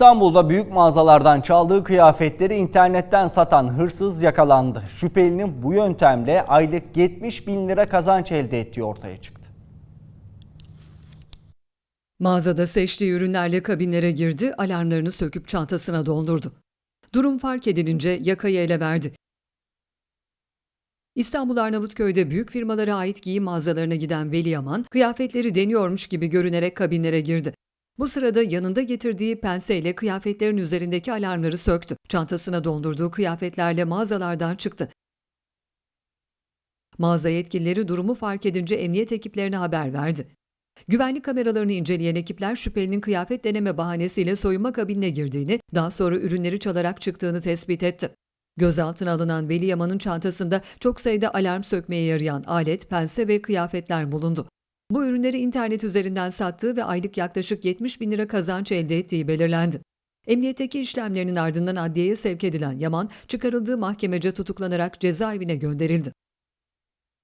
İstanbul'da büyük mağazalardan çaldığı kıyafetleri internetten satan hırsız yakalandı. Şüphelinin bu yöntemle aylık 70 bin lira kazanç elde ettiği ortaya çıktı. Mağazada seçtiği ürünlerle kabinlere girdi, alarmlarını söküp çantasına doldurdu. Durum fark edilince yakayı ele verdi. İstanbul Arnavutköy'de büyük firmalara ait giyim mağazalarına giden Veli Yaman, kıyafetleri deniyormuş gibi görünerek kabinlere girdi. Bu sırada yanında getirdiği penseyle kıyafetlerin üzerindeki alarmları söktü. Çantasına doldurduğu kıyafetlerle mağazalardan çıktı. Mağaza yetkilileri durumu fark edince emniyet ekiplerine haber verdi. Güvenlik kameralarını inceleyen ekipler şüphelinin kıyafet deneme bahanesiyle soyunma kabinine girdiğini, daha sonra ürünleri çalarak çıktığını tespit etti. Gözaltına alınan Veli Yaman'ın çantasında çok sayıda alarm sökmeye yarayan alet, pense ve kıyafetler bulundu. Bu ürünleri internet üzerinden sattığı ve aylık yaklaşık 70 bin lira kazanç elde ettiği belirlendi. Emniyetteki işlemlerinin ardından adliyeye sevk edilen Yaman, çıkarıldığı mahkemece tutuklanarak cezaevine gönderildi.